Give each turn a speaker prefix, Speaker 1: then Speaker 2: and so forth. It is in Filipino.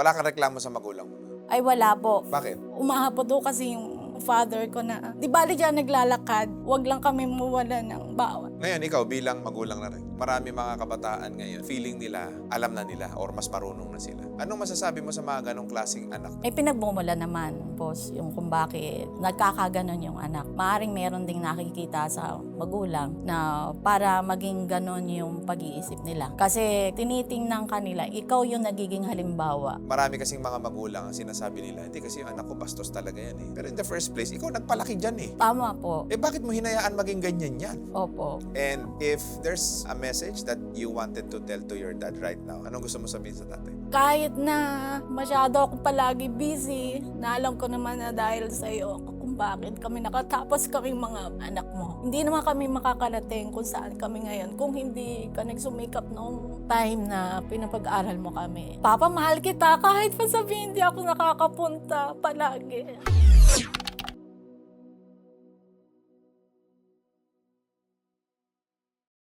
Speaker 1: Wala kang reklamo sa magulang mo.
Speaker 2: Ay wala po.
Speaker 1: Bakit?
Speaker 2: Umahapon do kasi yung father ko na, di bali dyan naglalakad, wag lang kami mawala ng bawat.
Speaker 1: Ngayon, ikaw bilang magulang na rin, marami mga kabataan ngayon, feeling nila, alam na nila, or mas marunong na sila. Anong masasabi mo sa mga ganong klaseng anak?
Speaker 2: May pinagmumula naman, boss, yung kung bakit nagkakaganon yung anak. Maaring meron ding nakikita sa magulang na para maging ganon yung pag-iisip nila. Kasi tinitingnan kanila, ikaw yung nagiging halimbawa.
Speaker 1: Marami kasing mga magulang ang sinasabi nila, hindi kasi yung anak ko bastos talaga yan eh. Pero in the first place, ikaw nagpalaki dyan eh.
Speaker 2: Tama po.
Speaker 1: Eh bakit mo hinayaan maging ganyan yan?
Speaker 2: Opo.
Speaker 1: And if there's a message that you wanted to tell to your dad right now, anong gusto mo sabihin sa tatay?
Speaker 2: Kahit na masyado ako palagi busy, na alam ko naman na dahil sa iyo kung bakit kami nakatapos kaming mga anak mo. Hindi naman kami makakarating kung saan kami ngayon kung hindi ka nagsumikap noong time na pinapag-aral mo kami. Papa, mahal kita kahit pa sabihin hindi ako nakakapunta palagi.